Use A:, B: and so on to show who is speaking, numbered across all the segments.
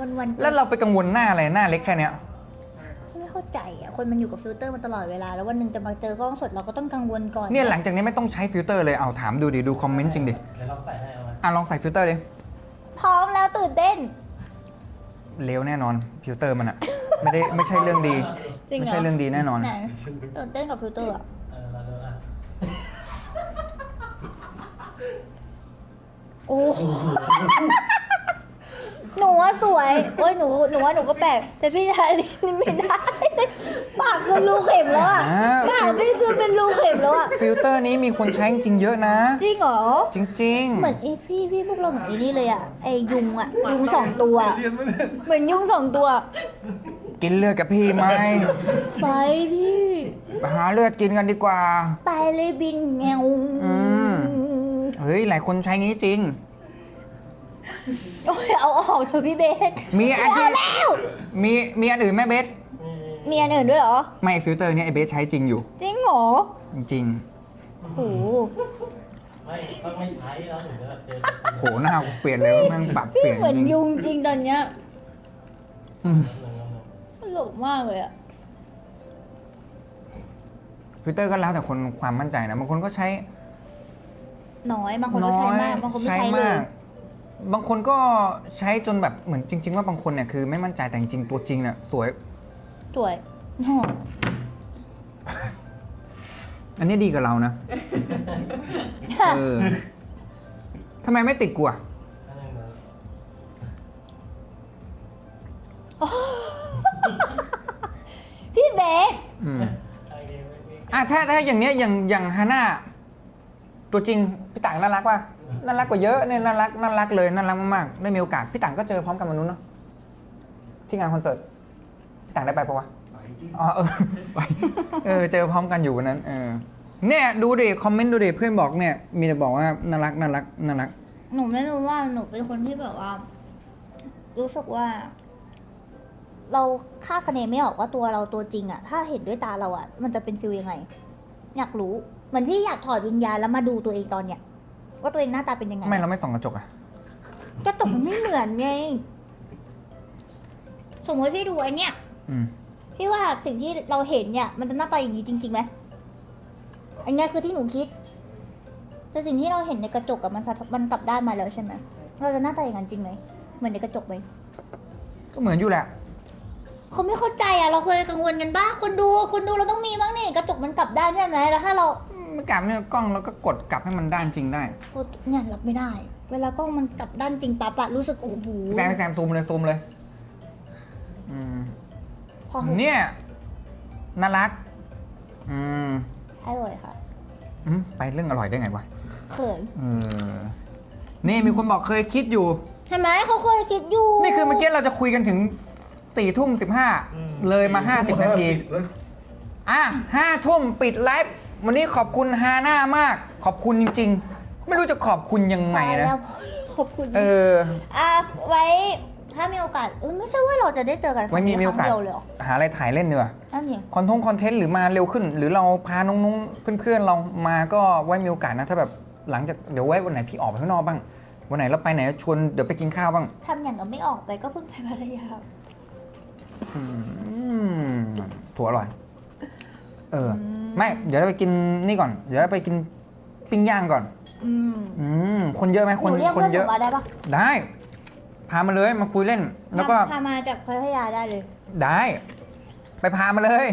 A: วันวันๆ
B: แล้วเราไปกังวลหน้าอะไรหน้าเล็กแค่เนี้ย
A: ไม่เข้าใจอะคนมันอยู่กับฟิลเตอร์มาตลอดเวลา แล้ววันหนึ่งจะมาเจอกล้องสดเราก็ต้องกังวลก่อน
B: เนี่ยหลังจากนี้ไม่ต้องใช้ฟิลเตอร์เลยเอาถามดูดิดูคอมเมนต์จริงดิ
C: เดี๋ยวลองใส่ให้เอาไหม
B: อะลองใส่ฟิลเตอร์ดิ
A: พร้อมแล้วตื่นเต้น
B: เลวแน่นอนฟิลเตอร์มันอะไม่ได้ไม่ใช่เรื่องดี
A: จริงเหรอ
B: ไม่ใช่เรื่องดีแน่นอน
A: ไหนตื่นเต้นกับฟิลเตอร์อะ
C: เออเราดูอะ
A: โอ้ หนูว่าสวยโอ้ยหนูหนูว่าหนูก็แปลกแต่พี่ชายลิ้นไม่ได้ปากคือรูเข็มแล้วอะ
B: อ่า
A: ปากพี่คือเป็นรูเข็มแล้วอะ
B: ฟิลเตอร์นี้มีคนใช้จริงๆเยอะนะ
A: จริงเหรอ
B: จริง
A: เหมือนไอพี่พี่พวกเราเหมือนไอ้นี่เลยอะไอยุงอะยุงสองตัว เหมือนยุงสองตัว
B: ๆ กินเลือดกับพี่ไหม
A: ไปพี่
B: ไปหาเลือดกินกันดีกว่า
A: ไปเลยบินแมว
B: อืม เฮ้ย หลายคนใช้งี้จริง
A: โอ้ยเอาออกเถอะพี่เบส
B: มีอันที่
A: เอาแล้ว
B: มีมีอันอื่นไหมเบส
A: มีอันอื่นด้วยเหรอ
B: ไม่ฟิลเตอร์เนี่ยไอเบสใช้จริงอยู่
A: จริงเหรอ
B: จริง
A: โอ้โห
C: ไม่ต้องไม่ใช้แล้วถึงจะเจอ
B: ๆโหหน้ากูเปลี่ยนเลยแม่งปรับเป
A: พี่
B: ลี่ยน
A: เหมือน
B: จริง
A: ยุงจริงตอนเนี้ย
B: อืม
A: ตลกมากเลยอะ
B: ฟิลเตอร์ก็แล้วแต่คนความมั่นใจนะบางคนก็ใช้
A: น้อยบางคนก็ใช้มากบางคนไม่ใช้เลย
B: บางคนก็ใช้จนแบบเหมือนจริง ๆ ว่าบางคนเนี่ยคือไม่มั่นใจแต่จริงๆตัวจริงเนี่ยสวย
A: สวยโอ้โห
B: อันนี้ดีกับเรานะ เออทำไมไม่ติดกูอะ
A: พี่เบส
B: อืมอะถ้าถ้าอย่างเนี้ยอย่างอย่างฮาน่าตัวจริงพี่ต่างน่ารักป่ะ น่ารักกว่าเยอะเนี่ยน่ารักน่ารักเลยน่ารักมากๆได้มีโอกาสพี่ต่างก็เจอพร้อมกันวันนู้นเนาะที่งานคอนเสิร์ตพี่ต่างได้ไปปะวะอ๋อเออไปเออเจอพร้อมกันอยู่วันนั้น เออ เนี่ยดูดิคอมเมนต์ดูดิเพื่อนบอกเนี่ย มีแต่บอกว่าน่ารักน่ารักน่ารัก
A: หนูไม่รู้ว่าหนูเป็นคนที่แบบว่า รู้สึกว่า เราคาดคะเนไม่ออกว่าตัวเราตัวจริงอะถ้าเห็นด้วยตาเราอะมันจะเป็นฟิลยังไง อยากรู้เหมือนพี่อยากถอดวิญญาณแล้วมาดูตัวเองตอนเนี้ย ว่าตัวเองหน้าตาเป็นยังไง
B: ไม่เราไม่ส่องกระจกอะ
A: กระจกมันไม่เหมือนไง สมมติพี่ดูไอเนี้ย
B: อืม
A: พี่ว่าสิ่งที่เราเห็นเนี่ย มันจะหน้าตาอย่างนี้จริงๆไหมอันเนี้ยคือที่หนูคิด แต่สิ่งที่เราเห็นในกระจกกับมันสะท้อนมันกลับด้านมาแล้วใช่ไหมเราจะหน้าตาอย่างนั้นจริงไหมเหมือนในกระจกไหม
B: ก็เหมือนอยู่แหละ
A: เขาไม่เข้าใจอะเราเคยกังวลกันบ้างคนดูคนดูเราต้องมีบ้างนี่กระจกมันกลับด้านใช่ไหมแล้วถ้าเรา
B: ไม่กลับเนี่ยกล้องแล้วก็กดกลับให้มันด้านจริงได้
A: โอ้เนี่ยรับไม่ได้ เวลากล้องมันกลับด้านจริงปั๊บอะรู้สึกโอ้โห
B: แซมแซมซูมเลยซูมเลยอืม
A: พอเถอะ
B: เนี่ยน่ารักอืม
A: อร่อยค่ะ
B: อืมไปเรื่องอร่อยได้ไงวะ
A: เขิน
B: เออนี่มีคนบอกเคยคิดอยู่
A: เห็นไหมเขาเคยคิดอยู่
B: นี่คือเมื่อกี้เราจะคุยกันถึงสี่ทุ่มสิบห้าเลยมาห้าสิบนาที อะห้าทุ่มปิดไลฟ์ วันนี้ขอบคุณฮาน่ามาก ขอบคุณจริง ๆ ไม่รู้จะขอบคุณยังไง
A: ตาย
B: นะ
A: แล้วขอบคุณ
B: เออ
A: อะไว้ถ้ามีโอกาสเออไม่ใช่ว่าเราจะได้เจอกัน
B: ไว้มีมีโอกาส
A: ครั้งเดียวเลยเหรอ
B: หาอะไรถ่ายเล่นเนีกว่ย
A: นั่นเอง
B: คอนทงคอนเทนต์หรือมาเร็วขึ้น หรือเราพาน้องๆเพื่อนๆเรามาก็ไว้มีโอกาสนะ ถ้าแบบหลังจากเดี๋ยวไว้วันไหนพี่ออกไปข้างนอกบ้าง วันไหนเราไปไหนชวนเดี๋ยวไปกินข้าวบ้าง
A: ทำอย่างก็ไม่ออกไปก็เพิ่งไปพัทยา
B: อืมถั่วอร่อย เออไม่เดี๋ยวเราไปกินนี่ก่อน เดี๋ยวเราไปกินปิ้งย่างก่อน
A: อืม
B: อืมคนเยอะไหม
A: ห
B: คน
A: นูเรียก
B: คน
A: เพื่อนห
B: เย
A: นู
B: อะ
A: มาได้ปะ
B: ได้ พามาเลยมาคุยเล่น แล้วก็
A: พาพามาจากพัทยาได้เลย
B: ได้ ไปพามาเลย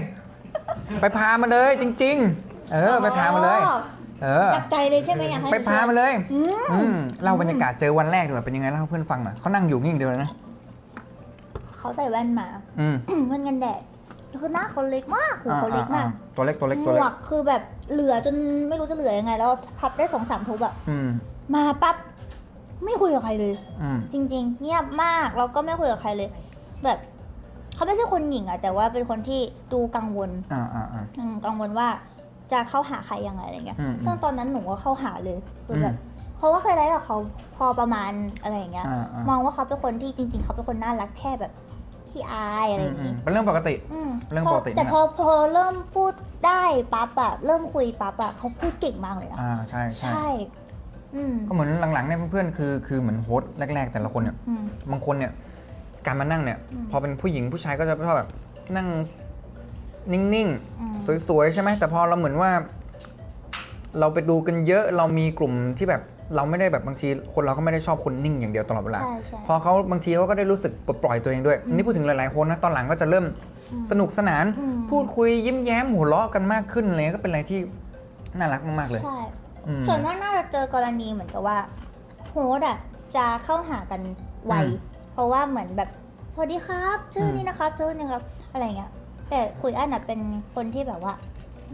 B: ไปพามาเลยจริง ๆ เออ ไปพามาเลย
A: อ๋อ
B: เออ
A: จับใจเลยใช่ไหมอยากให้
B: ไปพามาเลย
A: อืม
B: อืมเล่าบรรยากาศเจอวันแรกดีกว่าเป็นยังไงเล่าให้เพื่อนฟังหน่อยเขานั่งอยู่นี่อย่างเดียวเลยนะ
A: เขาใส่แว่นมา
B: อืม
A: แว่นกันแดด คือหน้าเขาเล็กมากหูเขาเล็กมาก
B: อ่ๆๆตัวเล็กตัวเล็ก
A: ห
B: ตัว
A: ม
B: เล็
A: ว
B: ก
A: กคือแบบเหลือจนไม่รู้จะเหลือยังไง แล้วพับได้สองสามทุบอะ
B: อืม
A: มาปั๊บไม่คุยกับใครเลย
B: อืม
A: จริง ๆ เงียบมากแล้วก็ไม่คุยกับใครเลย แบบเขาไม่ใช่คนหญิงอะแต่ว่าเป็นคนที่ดูกังวล
B: อ่าอ่าอ่า
A: อืมกังวลว่าจะเข้าหาใครยังไงอะไรเงี้ย
B: อืม
A: ซึ่งตอนนั้นหนูก็เข้าหาเลย คือแบบ
B: อืม
A: เพราะว่าเคยไลฟ์กับเขาพอประมาณอะไรอย่างเงี้ย
B: อ่าอ่าม
A: องว่าเขาเป็นคนที่จริง ๆ เขาเป็นคนน่ารักแค่แบบ ขี้อายอะไร
B: อื
A: อ
B: ม
A: ย่าง
B: อื
A: งี้
B: มเป็นเรื่องปกติ
A: อืม
B: เรื่อง
A: พ
B: ปกติ
A: แต่
B: นะ
A: พอพอเริ่มพูดได้ปั๊บอะเริ่มคุยปั๊บอะเขาพูดเก่งมากเลยนะ
B: อ่าใช่ใช่
A: ใช่ อืม
B: ก็เหมือนหลังๆเนี่ยเพื่อนๆคือคือเหมือนโฮสต์แรก ๆ แต่ละคนเนี่ย
A: อืม
B: บางคนเนี่ยการมานั่งเนี่ย
A: อืม
B: พอเป็นผู้หญิงผู้ชายก็จะชอบแบบนั่งนิ่ง
A: อืม
B: ๆสวยๆใช่ไหมแต่พอเราเหมือนว่า เราไปดูกันเยอะเรามีกลุ่มที่แบบ เราไม่ได้แบบบางทีคนเราก็ไม่ได้ชอบคนนิ่งอย่างเดียวตลอดเวลา
A: ใช่ใช่
B: พอเขาบางทีเขาก็ได้รู้สึกปลดปล่อยตัวเองด้วย นี่พูดถึงหลายๆคนนะ ตอนหลังก็จะเริ่ม
A: อืม
B: สนุกสนาน
A: อืม
B: พูดคุยยิ้มแย้มหัวเราะกันมากขึ้นอะไรเงี้ยก็เป็นอะไรที่น่ารักมากๆเลย
A: ใช่
B: อืม
A: ส่วนมากน่าจะเจอกรณีเหมือนกับว่าโฮสต์อะจะเข้าหากันไว
B: อืม
A: เพราะว่าเหมือนแบบสวัสดีครับ ชื่ออ
B: ม
A: นี้นะครับชื่อนี้ครับอะไรเงี้ยแต่คุยอันน่ะเป็นคนที่แบบว่า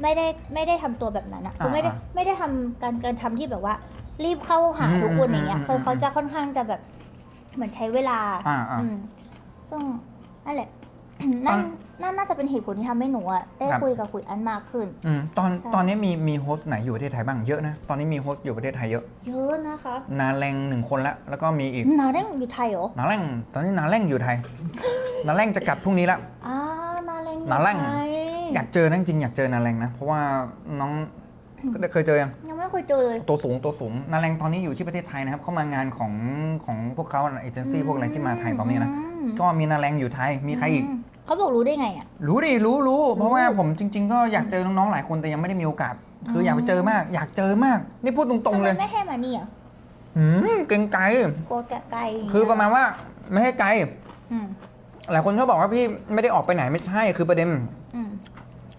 A: ไม่ได้ไม่ได้ทำตัวแบบนั้นอะคือไม่ได้ไม่ได้ทำการการทำที่แบบว่า รีบเข้าหาทุกคนอย่างเงี้ยคือเขาจะค่อนข้างจะแบบเหมือนใช้เวลา
B: อ่าอ่า
A: อืมซึ่งนั่นแหละ นั่นนั่นน่าจะเป็นเหตุผลที่ทำให้หนูอะได้
B: ครับ
A: คุยกับคุยอันมากขึ้น
B: อืมตอน
A: ใช่
B: ตอนนี้มีมีโฮสต์ไหนอยู่ประเทศไทยบ้างเยอะนะ ตอนนี้มีโฮสต์อยู่ประเทศไทยเยอะ
A: เยอะนะคะ
B: นาแรงหนึ่งคนละแล้วก็มีอีก
A: นาได้อยู่ไทยเหรอ
B: นาแรงตอนนี้นาแรงอยู่ไทย นาแรงจะกลับพรุ่งนี้ละ
A: อ่านาแรง
B: นาแรง
A: ไทย
B: อยากเจอนะจริงๆอยากเจอนาแรงนะ เพราะว่าน้องเคยเจอยัง
A: ยังไม่เคยเจอเลย
B: ตัวสูงตัวสูงนาแรงตอนนี้อยู่ที่ประเทศไทยนะครับ เข้ามางานของของพวกเขาเอเจนซี่พวกอะไรที่มาไทยตอนนี้นะ
A: ม
B: ก็มีนาแรงอยู่ไทยมีใครอีก
A: มเขาบอกรู้ได้ไงอะ
B: รู้ดิรู้รู้เพราะว่า
A: รู้
B: ผมจริง ๆ ก็อยากเจอน้องๆหลายคนแต่ยังไม่ได้มีโอกาส คืออยากไปเจอมาก อยากเจอมาก นี่พูดตรงๆเลย
A: ทำไมไม่ให้มานี่อะ
B: หืมเกรงใจ
A: กลัวไกลๆ
B: คือประมาณว่าไม่ให้ไกล
A: อืม
B: หลายคนชอบบอกว่าพี่ไม่ได้ออกไปไหนไม่ใช่ คือประเด็น
A: อืม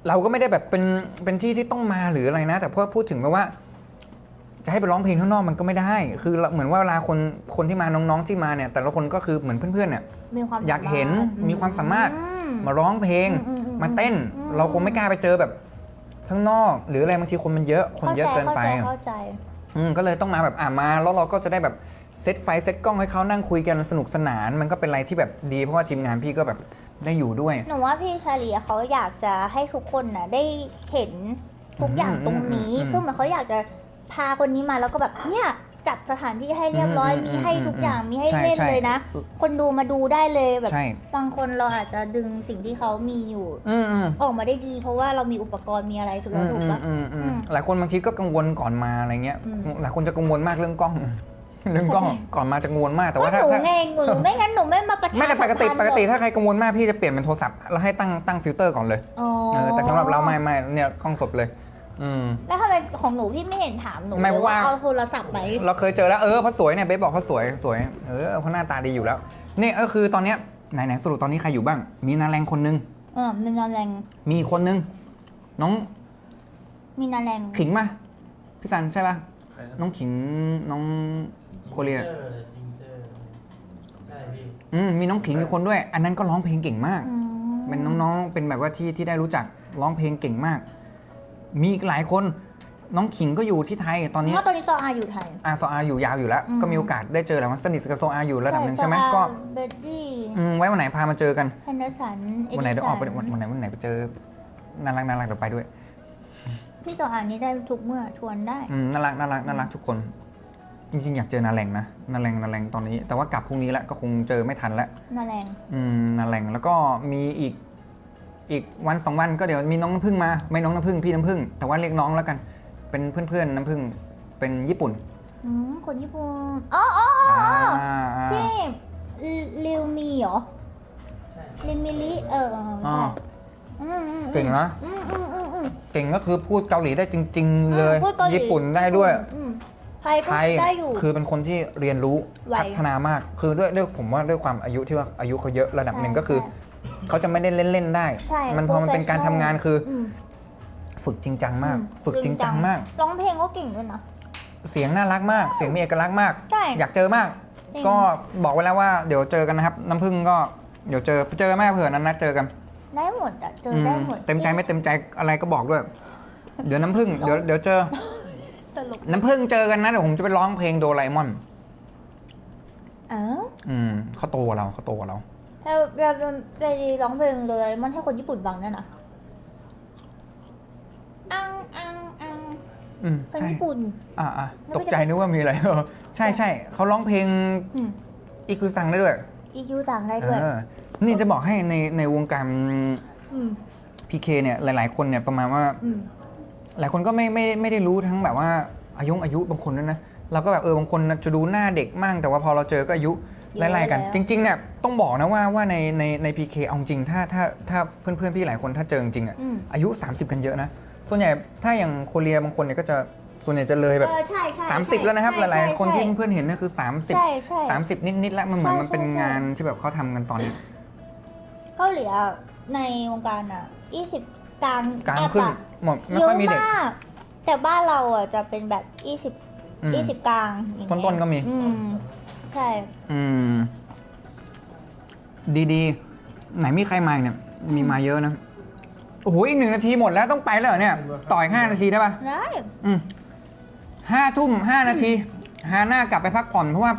B: เราก็ไม่ได้แบบเป็นเป็นที่ที่ต้องมาหรืออะไรนะ แต่พอพูดถึงแบบว่า จะให้ไปร้องเพลงข้างนอกมันก็ไม่ได้ คือเหมือนว่าเวลาคนคนที่มาน้องๆที่มาเนี่ย แต่ละคนก็คือเหมือนเพื่อนๆเนี่ย
A: มีความ
B: อยากเห็น
A: สมรถ
B: มีความสามารถ
A: อืม
B: มาร้องเพลง
A: อืมอืมอืม
B: มาเต้น
A: อืม
B: เราคงไม่กล้าไปเจอแบบข้างนอก หรืออะไรบางทีคนมันเยอะคนเยอะเกินไป
A: เข้าใจเข้าใจ
B: อืมก็เลยต้องมาแบบอ่ามาแล้วเราก็จะได้แบบเซตไฟเซตกล้องให้เขานั่งคุยกันสนุกสนาน มันก็เป็นอะไรที่แบบดีเพราะว่าทีมงานพี่ก็แบบ ได้อยู่ด้วย
A: หนูว่าพี่ชาลีอะเขาอยากจะให้ทุกคนน่ะได้เห็นทุกอย่างตรงนี้
B: อืมอืมอืม
A: คือเหมือนเขาอยากจะพาคนนี้มาแล้วก็แบบเนี่ยจัดสถานที่ให้เรียบร้อย
B: อืม
A: มีให้ทุกอย่าง
B: อืม
A: มีให้
B: ใช่
A: เล่น
B: ใช่
A: เลยนะ คนดูมาดูได้เลยแบบ
B: ใช่
A: บางคนเราอาจจะดึงสิ่งที่เขามีอยู่
B: อืมอืม
A: ออกมาได้ดี เพราะว่าเรามีอุปกรณ์มีอะไรถูก
B: อื
A: แล้ว
B: ม
A: ถูก
B: อืม
A: ปะ
B: อืมอืม
A: อืม
B: หลายคนบางทีก็กังวลก่อนมาอะไรเงี้ย
A: อืม
B: หลายคนจะกังวลมากเรื่องกล้อง เรื่องกล้อง
A: เข้าใจ
B: ก่อนมาจะกังวลมากแต่
A: ก็
B: ว่า
A: ห
B: ถ้า
A: นู
B: ถ้า
A: ไงหนูไม่งั้นหนูไม่มาประชา
B: ไม่แต่ปกติ
A: สัม
B: ป
A: พันธ์
B: กติ
A: หรอ
B: ถ้าใครกังวลมากพี่จะเปลี่ยนเป็นโทรศัพท์แล้วให้ตั้งตั้งฟิลเตอร์ก่อนเลย
A: อ๋อ
B: เออแต่สำหรับเราไม่ไม่เนี่ยกล้องสดเลยอืม
A: แล้วทำไมของหนูพี่ไม่เห็นถามหนู
B: ไม่
A: เลย
B: ว่า
A: ว่าเอาโทรศัพท์ไหม
B: เราเคยเจอแล้วเออเพราะสวยเนี่ยเบ๊บอกเขาสวยสวยเออเขาหน้าตาดีอยู่แล้วนี่ก็คือตอนเนี้ยไหนไหนสรุปตอนนี้ใครอยู่บ้าง มีนาแรงคนนึง
A: เออมีนาแรง
B: มีอีกคนนึงน้อง
A: มีนาแรง
B: ขิงมาพี่ซันใช่ป่ะ
C: ใครนะ
B: น้องขิงน้อง โคเรีย
C: จิงเจอร์จิงเจอร์ใช่พี่
B: อืมมีน้องขิงอีกคนด้วย อันนั้นก็ร้องเพลงเก่งมาก
A: อืม
B: เป็นน้องๆ เป็นแบบว่าที่ที่ได้รู้จักร้องเพลงเก่งมาก มีอีกหลายคนน้องขิงก็อยู่ที่ไทยตอนนี้
A: เพราะตอนนี้ซออาอยู่ไทย
B: อาโซอาอยู่ยาวอยู่แล้ว
A: อืม
B: ก็มีโอกาสได้เจอแล้วสนิทกับโซอาอยู่ระดับหนึ่งใช่ไหม
A: ซออา
B: ก็
A: เบดดี้
B: อืมไว้วันไหนพามาเจอกัน
A: แฮนเดอร์สันเอ
B: วันไหน
A: ดิ
B: เดี๋ยวอ
A: สั
B: อกไปวันวันไหนวันไหนไปเจอน่ารักน่ารักเดี๋ยวไปด้วย
A: พี่ซออานี่ได้ทุกเมื่อชวนได้
B: อืมน่ารักน่ารักน่ารักทุกคน จริงๆ อยากเจอนาแรงนะนาแรงนาแรงตอนนี้ แต่ว่ากลับพรุ่งนี้แล้วก็คงเจอไม่ทันแล้ว
A: นาแรง
B: อืมนาแรงแล้วก็มีอีกอีกวันสองวันก็เดี๋ยวมีน้องน้ำพึ่งมา ไม่น้องน้ำพึ่งพี่น้ำพึ่ง แต่ว่าเรียกน้องแล้วกัน เป็นเพื่อนๆน้ำพึ่งเป็นญี่ปุ่น
A: อืมคนญี่ปุ่นอ๋ออ๋ออ๋ออ๋อ
B: อ่า
A: พี่ลิวมีเหรอ
C: ใช่
A: ลิมิลิเออเออ
B: อ๋อ
A: ใช่อืมอืม
B: เก่งนะ
A: อืมอืมอืมอืม
B: เก่งก็คือพูดเกาหลีได้จริง ๆ เลย
A: พูดเกาหลี
B: ญี่ปุ่นได้ด้วย
A: อืม ไทยก็
B: ไทย
A: ได้อยู่
B: คือเป็นคนที่เรียนรู้
A: ไว
B: พัฒนามาก คือด้วยด้วยผมว่าด้วยความอายุที่ว่าอายุเขาเยอะระดับหนึ่ง
A: ใช่
B: ก็คือ
A: ใช่
B: เขาจะไม่ได้เล่นๆได้
A: ใช่
B: มันพอมันเป็นการทำงานคือ
A: ม
B: ฝึกจริงจังมาก
A: อื
B: ฝึกจริงจังมาก
A: ร้องเพลงก็เก่งด้วยนะ
B: เสียงน่ารักมาก เสียงมีเอกลักษณ์มาก
A: ใช่
B: อยากเจอมาก
A: จริง
B: ก็บอกไว้แล้วว่าเดี๋ยวเจอกันนะครับ น้ำพึ่งก็เดี๋ยวเจอเจอกันแม่เผื่อนั้นนัดเจอกัน
A: ได้หมดอะเจอ
B: อืม
A: ได้หมด
B: เต็มใจไม่เต็มใจอะไรก็บอกด้วย เดี๋ยวน้ำพึ่งเดี๋ยวเดี๋ยวเจอ
A: ตลก
B: น้ำพึ่งเจอกันนะเดี๋ยวผมจะไปร้องเพลงโดราเอมอน
A: เออ
B: อืมเขาโตกว่าเราเขาโตกว่าเรา
A: แล้วแล้วไปร้องเพลงเลยมันให้คนญี่ปุ่นฟังเนี่ยนะอังอังอัง
B: อืม
A: เป็น
B: ใช่
A: ญี่ปุ่น
B: อ่าอ่า
A: แล้ว
B: ต
A: ก็
B: ก
A: จะ
B: ใจนึกว่ามีอะไร เออใช่ใช่เขาร้องเพลง
A: อืม
B: อีคุซังได้ด้วย
A: อีคิวจังได้ด้วย
B: เออนี่จะบอกให้ในในวงการ
A: อืม
B: พีเคเนี่ยหลาย ๆ คนเนี่ยประมาณว่า
A: อืม
B: หลายคนก็ไม่ไม่ไม่ได้รู้ทั้งแบบว่า อายุอายุบางคนด้วยนะเราก็แบบเออบางคนจะดูหน้าเด็กมากแต่ว่าพอเราเจอก็อายุ
A: เยอะ
B: ไล่ๆกัน
A: แล้ว
B: จริงๆเนี่ยต้องบอกนะว่าว่าในในในพีเคเอาจริงถ้าถ้าถ้าเพื่อนๆพี่หลายคนถ้าเจอจริงๆอะ
A: อืม
B: อายุ 30 กันเยอะนะส่วนใหญ่ถ้าอย่างโคเรียบางคนเนี่ยก็จะส่วนใหญ่จะเลยแบบ
A: เออใช่ใช่
B: 30แล้วนะครับห
A: ใช่
B: ลาย
A: ใช่
B: ๆคนที่
A: ใช่
B: เพื่อนๆเห็นเนี่ยคือ
A: ใช่
B: 30
A: ใช่
B: 30นิดๆแล้วมันเหมือน
A: ใช่
B: มันเป็น
A: ใช่
B: งานที่แบบเขาทำกันตอนนี้
A: เกาหลีอะในวงการอะยี่สิบกลาง
B: กลาง
A: แอบ
B: ขึ้น
A: อะ
B: หมดไม่
A: เย
B: ค่อ
A: อะ
B: ยมีเด็ก
A: มาก แต่บ้านเราอะจะเป็นแบบยี่สิบ
B: อืม
A: ยี่สิบกลางอย่างเงี้ย
B: ต้นๆก็มี
A: อืมใช่
B: อืม ดีๆ ไหนมีใครมาอีกเนี่ย มีมาเยอะนะ โอ้โห อีกหนึ่งนาทีหมดแล้วต้องไปแล้วเหรอเนี่ย ต่ออีกห้านาทีได้ปะ
A: ได้
B: อืมห้าทุ่มห้านาที ฮาน่ากลับไปพักผ่อนเพราะว่า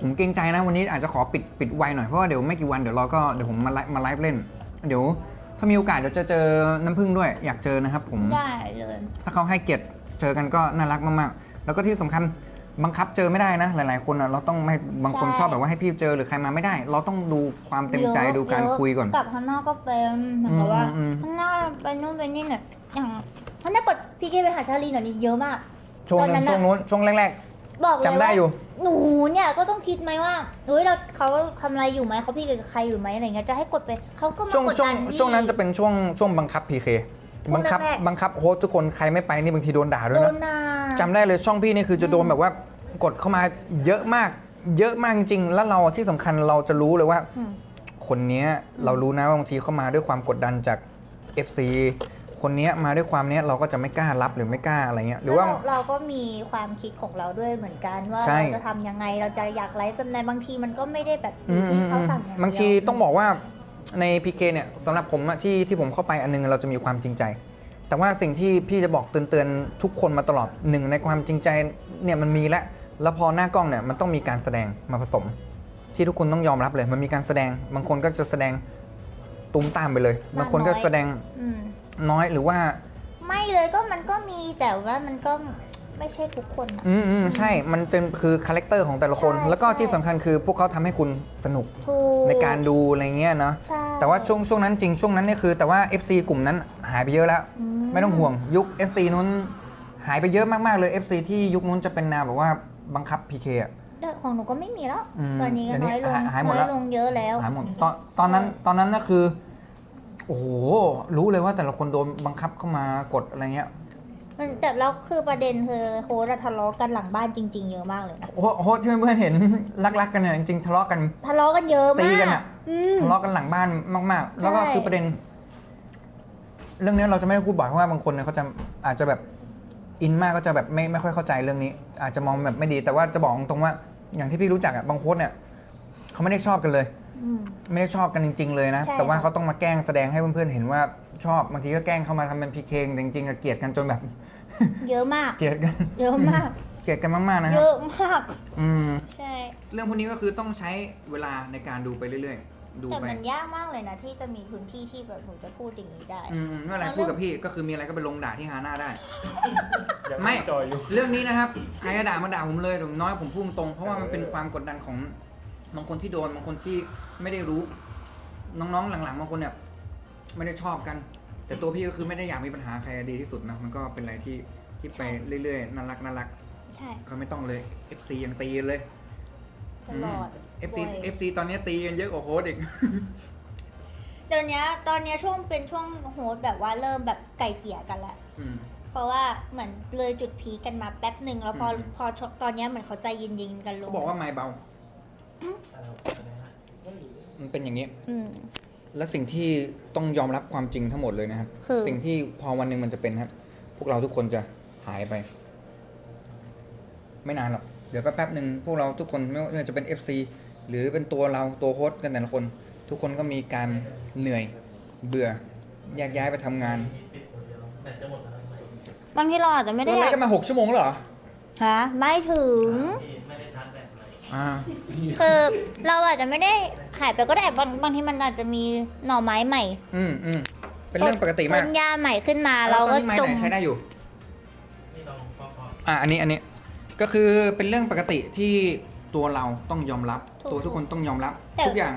B: ผมเกรงใจนะวันนี้อาจจะขอปิดปิดไวหน่อยเพราะว่าเดี๋ยวไม่กี่วันเดี๋ยวเราก็เดี๋ยวผมมาไลฟ์มาไลฟ์เล่น เดี๋ยว ถ้ามีโอกาสเดี๋ยวจะเจอน้ำพึ่งด้วย อยากเจอนะครับผม
A: ได้เลย
B: ถ้าเขาให้เกียรติเจอกันก็น่ารักมากๆ แล้วก็ที่สำคัญบังคับเจอไม่ได้นะ หลายๆคนอะเราต้องไม่บางคนชอบแบบว่าให้พี่เจอหรือใครมาไม่ได้ เราต้องดูความเต็มใจ
A: ยอะ
B: ดูการ
A: เยอะ
B: คุยก่อน
A: กับฮันน่าก็เป็นเหมือนกับว่า
B: อืมอืมอืม
A: ฮันน่าไปนู่นไปนี่เนี่ยอย่างฮันน่ากดพีเคไปหาชาลีหน่อยนี่เยอะมาก
B: ช่วง
A: ตอนนั้
B: นั้น
A: น
B: ช่วง
A: น่ะ
B: นู้นช่วงแรก
A: บอกเลย
B: จำได้
A: ว่า
B: อยู่
A: หนูเนี่ยก็ต้องคิดไหมว่าเฮ้ยเราเขาทำอะไรอยู่ไหมเขาพี่กับใครอยู่ไหมอะไรเงี้ยจะให้กดไปเขาก็มา
B: ๆช่วง
A: กด
B: ช่วง
A: ดันพี่
B: ช่วงนั้นจะเป็นช่วงช่วงบังคับพีเค
A: ช่วง
B: บังคับ
A: แรกๆ
B: บังคับโฮสต์ทุกคนใครไม่ไปนี่บางทีโดนด่าด้วย
A: โด
B: นะ
A: นนา
B: จำได้เลยช่องพี่นี่คือจะโดนแบบว่ากดเข้ามาเยอะมาก เยอะมากจริงๆแล้วเราที่สำคัญเราจะรู้เลยว่า
A: อืม
B: คนเนี้ยเรารู้นะว่าบางทีเข้ามาด้วยความกดดันจาก FC คนเนี้ยมาด้วยความเนี้ยเราก็จะไม่กล้ารับหรือไม่กล้าอะไรเงี้ยหรือว่า
A: แล้วเราเราก็มีความคิดของเราด้วยเหมือนกันว่า
B: ใช่
A: เราจะทำยังไงเราจะอยากไลฟ์แบบไหนบางทีมันก็ไม่ได้แบบอ
B: อื
A: ยู่
B: ม
A: ที่เขาสั่งอย่เดียว
B: บางทีต้องบอกว่าใน PK เนี่ยสำหรับผมอะที่ที่ผมเข้าไปอันนึงเราจะมีความจริงใจ แต่ว่าสิ่งที่พี่จะบอกเตือนๆทุกคนมาตลอดหนึ่งในความจริงใจเนี่ยมันมีแล้วแล้วพอหน้ากล้องเนี่ยมันต้องมีการแสดงมาผสม ที่ทุกคนต้องยอมรับเลย มันมีการแสดงบางคนก็จะแสดงตุ้มตามไปเลย บางคนก็แสดง
A: อืม
B: น้อยหรือว่า
A: ไม่เลยก็มันก็มีแต่ว่ามันก็ไม่ใช่ทุกคนอะ
B: อืมอืมใช่ มันเป็นคือคาแรคเตอร์ของแต่ละคน
A: ใช่
B: แล้วก็
A: ใช่
B: ที่สำคัญคือพวกเขาทำให้คุณสนุก
A: ถูก
B: ในการดูอะไรเงี้ยเนาะ
A: ใช่
B: แต่ว่าช่วงช่วงนั้นจริงช่วงนั้นเนี่ยคือแต่ว่า FC กลุ่มนั้นหายไปเยอะแล้ว
A: อืม
B: ไม่ต้องห่วงยุค FC นู้นหายไปเยอะมาก ๆ เลย FC ที่ยุคนู้นจะเป็นแนวแบบว่าบังคับ PK อะ
A: แต่ของหนูก็ไม่มีแล้ว
B: อืม
A: ตอนนี้ก็
B: เดี๋ยวนี้
A: น้อยลง
B: หายหายหมด
A: น้
B: แล้
A: อยว ลงเยอะแล้ว
B: หายหมดตอนตอนนั้นตอนนั้นน่ะคือ โอ้โหรู้เลยว่าแต่ละคนโดนบังคับเข้ามากดอะไรเงี้ย
A: มันแต่แล้วคือประเด็นคือโฮสต์อะทะเลาะกันหลังบ้านจริง ๆ เยอะมากเลยนะ
B: โอ้โหที่เพื่อนๆเห็น รักๆกันเนี่ยจริงๆทะเลาะกัน
A: ทะเลาะกันเยอะมาก
B: ตีกันอะ
A: อืม
B: ทะเลาะกันหลังบ้านมากๆ แล้วก็
A: ใช่
B: คือประเด็น เรื่องนี้เราจะไม่ได้พูดบ่อยเพราะว่าบางคนเนี่ยเขาจะอาจจะแบบอินมากก็จะแบบไม่ไม่ค่อยเข้าใจเรื่องนี้ อาจจะมองแบบไม่ดีแต่ว่าจะบอกตรงๆว่า อย่างที่พี่รู้จักอะบางโค้ดเนี่ยเขาไม่ได้ชอบกันเลย
A: อืม
B: ไม่ได้ชอบกันจริง ๆ เลยนะ
A: ใช่
B: แต่ว่า
A: ค่ะ
B: เขาต้องมาแกล้งแสดงให้เพื่อนๆเห็นว่าชอบบางทีก็แกล้งเข้ามาทำเป็นพีเคแต่จริงๆอะเกลียดกันจนแบบ
A: เยอะมาก
B: เกลียดกัน
A: เยอะมาก
B: เกลียดกันมากๆนะค
A: เย
B: รับ
A: อะมาก
B: อืม
A: ใช่
B: เรื่องพวกนี้ก็คือต้องใช้เวลาในการดูไปเรื่อยๆ ดู
A: แต่
B: ไป
A: มันยากมากเลยนะที่จะมีพื้นที่ที่แบบหนูจะพูดอย่างนี้ได้
B: อืมไม่เป็นไรพูดกับพี่ก็คือมีอะไรก็ไปลงด่าที่ฮาน่าได้
C: ยัง
B: ไม่
C: จอยอยู่
B: เรื่องนี้นะครับใครจะด่ามาด่าผมเลยผมน้อยผมพูดตรงๆเพราะว่ามันเป็นความกดดันของ บางคนที่โดนบางคนที่ไม่ได้รู้ น้องๆหลังๆบางคนเนี่ยไม่ได้ชอบกัน แต่ตัวพี่ก็คือไม่ได้อยากมีปัญหาใครดีที่สุดนะมันก็เป็นอะไรที่ที่ไปเรื่อยๆน่ารักน่ารัก
A: ใช่
B: เขาไม่ต้องเลย FC ยังตีกันเลย
A: ตลอด
B: FC
A: บ่อย
B: FC ตอนนี้ตีกันเยอะกว่าโฮสต์อีก
A: เดี๋ยวนี้ตอนนี้ช่วงเป็นช่วงโฮสต์แบบว่าเริ่มแบบไก่เกลี่ยกันแล้ว
B: อืม
A: เพราะว่าเหมือนเลยจุดพีคกันมาแป๊บหนึ่งแล้วพอ
B: อืม
A: พอตอนนี้เหมือนเขาใจเย็นๆกันลง
B: เขาบอกว่าไม่เบา มันเป็นอย่างนี้
A: อืม
B: และสิ่งที่ต้องยอมรับความจริงทั้งหมดเลยนะครับ
A: คือ
B: สิ่งที่พอวันหนึ่งมันจะเป็นครับ พวกเราทุกคนจะหายไป ไม่นานหรอก เดี๋ยวแป๊บๆหนึ่งพวกเราทุกคนไม่ว่าไม่ว่าจะเป็น FC หรือเป็นตัวเราตัวโฮสต์กันแต่ละคน ทุกคนก็มีการเหนื่อยเบื่อแยกย้ายไปทำงาน
C: แบตจะหมดแล้วไหม
A: บางทีเราอาจจะไม่ได้
B: เราไล่กันมาหกชั่วโมงแล้วเหรอ
A: ฮะไม่ถึง
C: พี่
B: อ่า
A: คือเราอาจจะไม่ได้หายไปก็ได้บางบางทีมันอาจจะมีหน่อไม้ใหม่
B: อืมอืมเป็นเรื่องปกติมา
A: ต้
B: ก
A: นหญ้าใหม่ขึ้นมา
B: แล้
A: เรา
B: วตอน
A: ก็
B: นี้ไม้
A: จ
B: ไห
A: ม
B: นใช้ได้อยู่
C: นี่ลองเคาะ
B: อะอันนี้อันนี้ก็คือเป็นเรื่องปกติที่ตัวเราต้องยอมรับ
A: ถูก
B: ตัวทุกคนต้องยอมรับ
A: แต่
B: ทุกอย่าง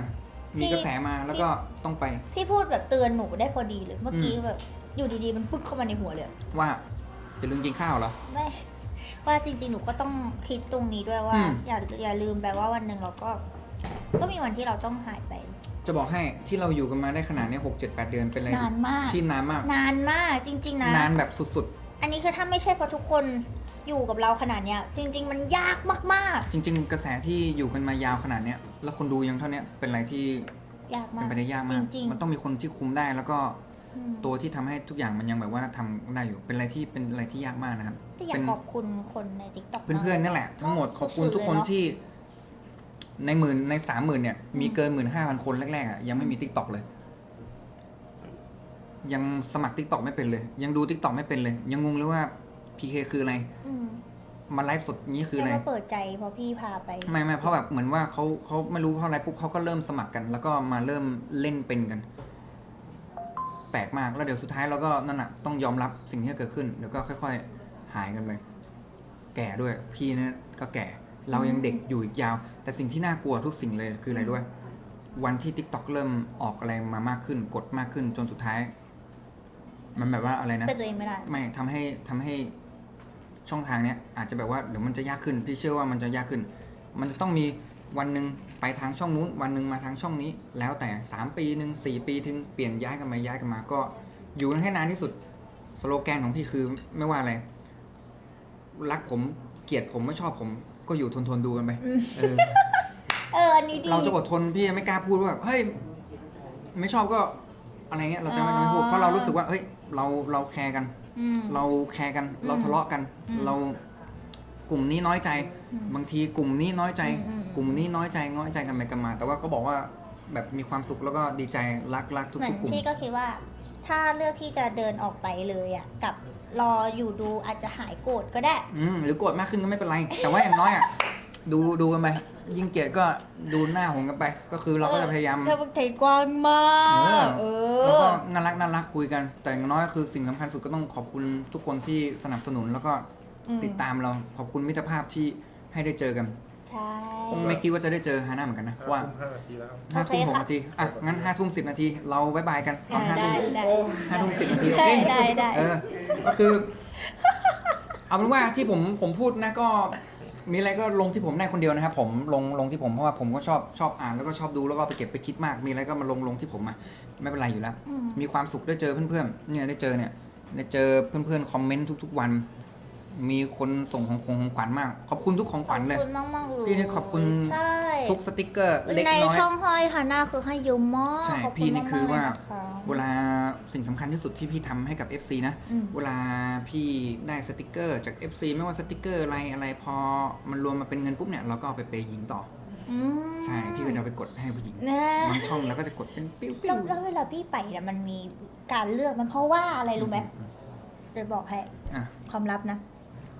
B: มี
A: พี่
B: กระแสมาแล้วก็ต้องไป
A: พี่พูดแบบเตือนหนูได้พอดีเลยเมื่อกี้
B: อืม
A: แบบอยู่ดีๆมันปึ๊กเข้ามาในหัวเลย
B: ว่าจะลืมกินข้าวเหรอ
A: ไม่ ว่าจริงๆ หนูก็ต้องคิดตรงนี้ด้วยว่า
B: อืม
A: อย่าอย่าลืมไปว่าวันหนึ่งเราก็ ก็มีวันที่เราต้องหายไป
B: จะบอกให้ที่เราอยู่กันมาได้ขนาดเนี้หกเจ็ดแปดเดือนเป็นอะไร
A: นานมาก
B: ที่นานมาก
A: นานมากจริง ๆ นะ
B: นานแบบสุด
A: อันนี้คือถ้าไม่ใช่เพราะทุกคนอยู่กับเราขนาดเนี้ย จริง ๆ มันยากมาก
B: ๆ จริง ๆ กระแสที่อยู่กันมายาวขนาดเนี้ยแล้วคนดูยังเท่าเนี้ยเป็นอะไรที่
A: ๆ ยากมา
B: เป็
A: ก
B: นไปได้ยากมาก
A: จริงๆ
B: มันต้องมีคนที่คุมได้แล้วก็
A: อืม
B: ตัวที่ทำให้ทุกอย่างมันยังแบบว่าทำได้อยู่เป็นอะไรที่เป็นอะไรที่ยากมากนะครับ
A: ก็อยา
B: เป็
A: ก
B: น
A: ขอบคุณคนในติ๊กต็อก
B: เพื่อนๆนั่นแหละทั้งหมดขอบคุณ
A: สุดๆ
B: ทุกคน
A: เลยเนอะ
B: ที่ ในหมื่นในสามหมื่นเนี่ย
A: อืม
B: มีเกินหมื่นห้าพันคนแรกๆอะยังไม่มีทิกตอกเลย ยังสมัครทิกตอกไม่เป็นเลย ยังดูทิกตอกไม่เป็นเลย ยังงงเลยว่า PK คืออะไร
A: อืม
B: มาไลฟ์สดนี้คืออะไร
A: แล้วก็เปิดใจเพราะพี่พาไป
B: ไม่ไม่เพราะแบบเหมือนว่าเขาเขาไม่รู้เพราะอะไรปุ๊บเขาก็เริ่มสมัครกัน แล้วก็มาเริ่มเล่นเป็นกันแปลกมาก แล้วเดี๋ยวสุดท้ายเราก็นั่นน่ะต้องยอมรับสิ่งที่เกิดขึ้นเดี๋ยวก็ค่อย ๆ หายกันไป แก่ด้วย พี่เนี่ยก็แก่ เรายังเด็กอยู่อีกยาว แต่สิ่งที่น่ากลัวทุกสิ่งเลยคืออะไรด้วย วันที่ t ิ k t o k เริ่มออกอะไรมามากขึ้น กดมากขึ้นจนสุดท้าย มันแบบว่าอะไรนะ
A: เป็นตัวเองไม่ได้
B: ไม่ทำให้ทำให้ช่องทางเนี้ยอาจจะแบบว่าเดี๋ยวมันจะยากขึ้น พี่เชื่อว่ามันจะยากขึ้น มันจะต้องมี วันหนึ่งไปทางช่องนู้น วันหนึ่งมาทางช่องนี้ แล้วแต่ 3 ปีหนึ่งสี่ปีถึงเปลี่ยนย้ายกันมาย้ายกันมา ก็อยู่กันให้นานที่สุดสโลแกนของพี่คือไม่ว่าอะไร รักผมเกลียดผมไม่ชอบผม ก็อยู่ทนทนๆดูกันไปเออ
A: เอออันนี้ดี
B: เราจะอดทนพี่ไม่กล้าพูดว่าแบบเฮ้ยไม่ชอบก็อะไรเงี้ยเราจะไม่ไม่พูดเพราะเรารู้สึกว่าเฮ้ยเราเราแคร์กัน
A: อืม
B: เราแคร์กัน เรา
A: อืม
B: ทะเลาะกัน
A: อืม
B: เรากลุ่มนี้น้อยใจ
A: อืม
B: บางทีกลุ่มนี้น้อยใจ
A: อืมอืม
B: กลุ่มนี้น้อยใจน้อยใจกันไปกันมา แต่ว่าก็บอกว่าแบบมีความสุขแล้วก็ดีใจรักรักทุก
A: เหมือน
B: ๆกลุ่ม
A: พี่ก็คิดว่า ถ้าเลือกที่จะเดินออกไปเลยอะกับรออยู่ดูอาจจะหายโกรธก็ได้
B: อืมหรือโกรธมากขึ้นก็ไม่เป็นไร แต่ว่าอย่างน้อยอะ ดูดูกันไป ยิ่งเกลียดก็ดูหน้าผมกันไป ก็คือเราก็จะพยายาม
A: เธอเป็นใจกว้างมาก
B: เอ
A: เอ
B: แล้วก็
A: อ
B: น่ารักน่ารักคุยกัน แต่อย่างน้อยคือสิ่งสำคัญสุดก็ต้องขอบคุณทุกคนที่สนับสนุนแล้วก็
A: อืม
B: ติดตามเราขอบคุณมิตรภาพที่ให้ได้เจอกัน
A: ใช่
B: ไม่คิดว่าจะได้เจอฮาน่าเหมือนกันนะเพราะว่า
D: ห้านาทีแล้วครับ
B: ห้าทุ่ม
A: โอเค
B: หก
A: ค่ะ
B: นาทีอะงั้นห้าทุ่มสิบนาทีเราบายบายกันตอนห้า
A: ได้
B: ทุ่ม
A: ได้
B: ห้าทุ่มสิบนาทีโอ
A: ได้
B: เค
A: ได้ได้
B: เออก็คือ เอาเป็นว่าที่ผมผมพูดนะก็มีอะไรก็ลงที่ผมได้คนเดียวนะครับผมลงลงที่ผมเพราะว่าผมก็ชอบชอบอ่านแล้วก็ชอบดูแล้วก็ไปเก็บไปคิดมาก มีอะไรก็มาลงลงที่ผมอะไม่เป็นไรอยู่แล้ว
A: อืม
B: มีความสุขได้เจอเพื่อนๆเนี่ยได้เจอเนี่ยได้เจอเพื่อนๆคอมเมนต์ทุก ๆ วัน มีคนส่งของของของขวัญมาก ขอบคุณทุกของขวัญเลย
A: ขอบคุณมากมากๆเลย
B: พี่นี่ขอบคุณ
A: ใช่
B: ทุกสติกเกอร์เล็ก
A: ใน
B: น้อย
A: ช่องห้อยฮาน่าคือให้เยอะมาก
B: ใช่
A: ขอบ
B: พี่นี่คือว่า
A: มกๆเลยนะคะ
B: เวลาสิ่งสำคัญที่สุดที่พี่ทำให้กับ FC นะ
A: อืม
B: เวลาพี่ได้สติกเกอร์จาก FC ไม่ว่าสติกเกอร์อะไรอะไรพอมันรวมมาเป็นเงินปุ๊บเนี่ยเราก็เอาไปเปย์หญิงต่อ
A: อืม
B: ใช่ พี่ก็จะเอาไปกดให้ผู้หญิง
A: นะ
B: บางช่องแล้วก็จะกดเป็นปิ้ว
A: แล้ว
B: ๆ
A: แล้วเวลาพี่ไปเนี่ยมันมีการเลือกมันเพราะว่าอะไรรู้ไหมจะบอกให้
B: อะ
A: ความลับนะ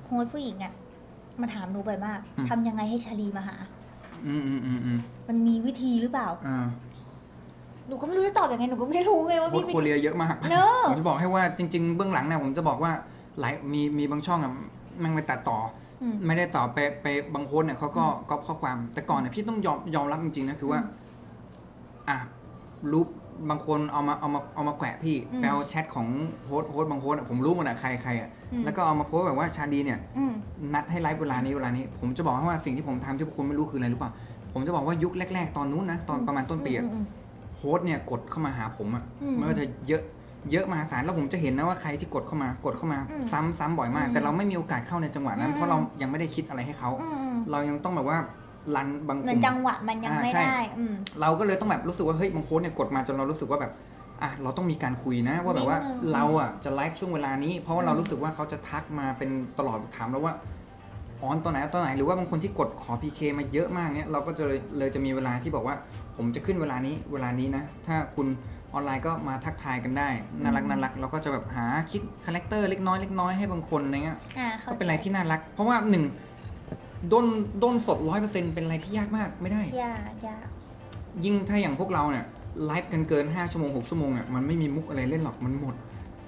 A: โฮสต์ผู้หญิงอะมาถามหนูบ่อยมาก
B: อืม
A: ทำยังไงให้ชาลีมาหา
B: อืมอืมอืมอืม
A: มันมีวิธีหรือเปล่า
B: อ่า
A: หนูก็ไม่รู้จะตอบยังไงหนูก็ไม่รู้ไงว่า
B: โคต
A: พี่
B: รโคเรียเยอะมาก
A: เนอะ
B: ผมจะบอกให้ว่าจริง ๆ เบื้องหลังเนี่ยผมจะบอกว่าหลายมีมีบางช่องอะมันไปตัดต่อ
A: อืม
B: ไม่ได้ต่อไปไปบางโพสต์เนี่ยเขาก็ก๊อปข้อความ แต่ก่อนเนี่ยพี่ต้องยอมยอมรับจริงๆนะคือว่า อะรูป บางคนเอามาเอามาเอามาแขวะพี่
A: อืม
B: ไปเอาแชทของโพสต์โพสต์บางโพสต์อะผมรู้หมดอะใครใครอะ
A: อืม
B: แล้วก็เอามาโพสต์แบบว่าชาดีเนี่ย
A: อืม
B: นัดให้ไลฟ์เวลานี้เวลานี้ ผมจะบอกให้ว่าสิ่งที่ผมทำที่พวกคุณไม่รู้คืออะไรรู้ป่ะผมจะบอกว่ายุคแรก ๆ ตอนนู้นนะตอนประมาณต้นปีอะ
A: อืมอืม
B: โพสต์เนี่ยกดเข้ามาหาผมอะ
A: อืม
B: ไม่ว่าจะเยอะเยอะมหาศาลแล้วผมจะเห็นนะว่าใครที่กดเข้ามากดเข้ามา
A: อืม
B: ซ้ำซ้ำบ่อยมาก
A: อืม
B: แต่เราไม่มีโอกาสเข้าในจังหวะนั้น
A: อืม
B: เพราะเรายังไม่ได้คิดอะไรให้เขา
A: อืมอืม
B: เรายังต้องแบบว่า รันบางก
A: เหมือ
B: ลุ่
A: น
B: ม
A: จังหวะมันยัง
B: อ่า
A: ไม่
B: ใช่
A: ได้ อืม
B: เราก็เลยต้องแบบรู้สึกว่าเฮ้ยบางโค้ดเนี่ยกดมาจนเรารู้สึกว่าแบบอะเราต้องมีการคุยนะว่าแบบว่า
A: นิดนึง
B: เราอะจะไลฟ์ช่วงเวลานี้ เพราะว่าเรา
A: อืม
B: รู้สึกว่าเขาจะทักมาเป็นตลอดถามเราว่าออนตอนไหนตอนไหนหรือว่าบางคนที่กดขอ PK มาเยอะมากเนี่ยเราก็จะเลยเลยจะมีเวลาที่บอกว่า ผมจะขึ้นเวลานี้เวลานี้นะ ถ้าคุณออนไลน์ก็มาทักทายกันได้น่ารักน่ารักเราก็จะแบบหาคิดคาแรคเตอร์เล็กน้อยเล็กน้อยให้บางคนอะไรเงี้ย
A: อ่าเข้า
B: ก็
A: ใจ
B: เป็นอะไรที่น่ารัก เพราะว่าหนึ่ง ด้นด้นสดร้อยเปอร์เซ็นต์เป็นอะไรที่ยากมากไม่ได้
A: ยากยาก
B: ยิ่งถ้าอย่างพวกเราเนี่ยไลฟ์กันเกิน5ชั่วโมง6ชั่วโมงอะมันไม่มีมุกอะไรเล่นหรอกมันหมด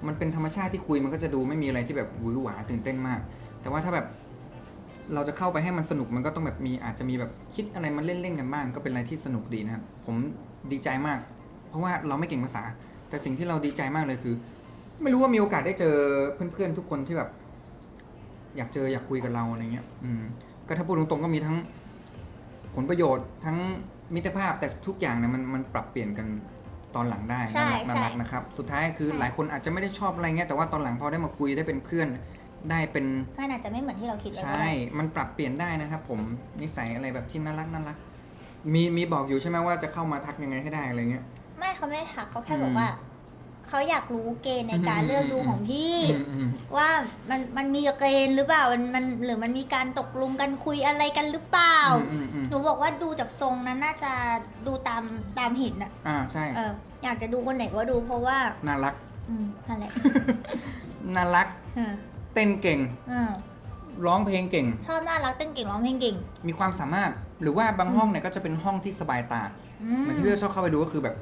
B: มันเป็นธรรมชาติที่คุยมันก็จะดูไม่มีอะไรที่แบบหวือหวาตื่นเต้นมาก แต่ว่าถ้าแบบเราจะเข้าไปให้มันสนุกมันก็ต้องแบบมีอาจจะมีแบบคิดอะไรมันเล่นๆกันบ้าง ก็เป็นอะไรที่สนุกดีนะครับผมดีใจมาก เพราะว่าเราไม่เก่งภาษา แต่สิ่งที่เราดีใจมากเลยคือ ไม่รู้ว่ามีโอกาสได้เจอเพื่อนๆทุกคนที่แบบ อยากเจออยากคุยกับเราอะไรเงี้ย อืม ก็ถ้าพูดตรงๆก็มีทั้งผลประโยชน์ทั้งมิตรภาพแต่ทุกอย่างเนี่ยมันมันปรับเปลี่ยนกันตอนหลังได้
A: ใช่
B: น่ารักน่ารัก
A: ใช่
B: นะครับ สุดท้ายคือ
A: ใช่
B: หลายคนอาจจะไม่ได้ชอบอะไรเงี้ยแต่ว่าตอนหลังพอได้มาคุยได้เป็นเพื่อนได้เป็น
A: มันอาจจะไม่เหมือนที่เราคิดไว้ก็
B: ใช่
A: ได้
B: มันปรับเปลี่ยนได้นะครับผม นิสัยอะไรแบบที่น่ารักน่ารัก มีมีบอกอยู่ใช่ไหมว่าจะเข้ามาทักยังไงให้ได้อะไรเงี้ย
A: ไม่เขาไม่ได้ทักเขาแค่
B: อืม
A: บอกว่า เขาอยากรู้เกณฑ์ในการ
B: อืม
A: เลือกดูของพี่
B: อืมอืม
A: ว่ามันมันมีเกณฑ์หรือเปล่ามันมันหรือมันมีการตกลงกันคุยอะไรกันหรือเปล่า
B: อืมอืมอืม
A: หนูบอกว่าดูจากทรงนั้นน่าจะดูตามตามเห็นอะ
B: อ่าใช่
A: เอออยากจะดูคนไหนก็ดูเพราะว่า
B: น่ารัก
A: อืมนั่นแหละ
B: น่ารัก
A: เออ
B: เต้นเก่ง
A: เออ
B: ร้องเพลงเก่ง
A: ชอบน่ารักเต้นเก่งร้องเพลงเก่ง
B: มีความสามารถหรือว่าบางห้องเนี่ยก็จะเป็นห้องที่สบายตา
A: อื
B: เหมือนที่พี่ชอบเข้าไปดูก็คือแบบ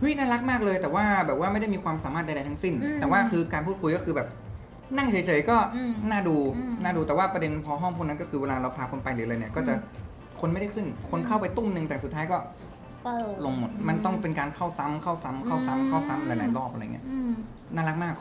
B: เฮ้ยน่ารักมากเลย แต่ว่าแบบว่าไม่ได้มีความสามารถใดๆทั้งสิ้น
A: อืม
B: แต่ว่าคือการพูดคุยก็คือแบบนั่งเฉยๆก็
A: อืม
B: น่าดู
A: อืม
B: น่าดูแต่ว่าประเด็นพอห้องพวกนั้นก็คือเวลาเราพาคนไปหรืออะไรเนี่ยก็จะคนไม่ได้ขึ้น คนเข้าไปตุ้มหนึ่งแต่สุดท้ายก็
A: ก็
B: ลงหมด มันต้องเป็นการเข้าซ้ำเข้าซ้ำเข้าซ้ำเข้าซ้ำหลายๆรอบอะไรเงี้ย
A: อืม
B: น่ารักมาก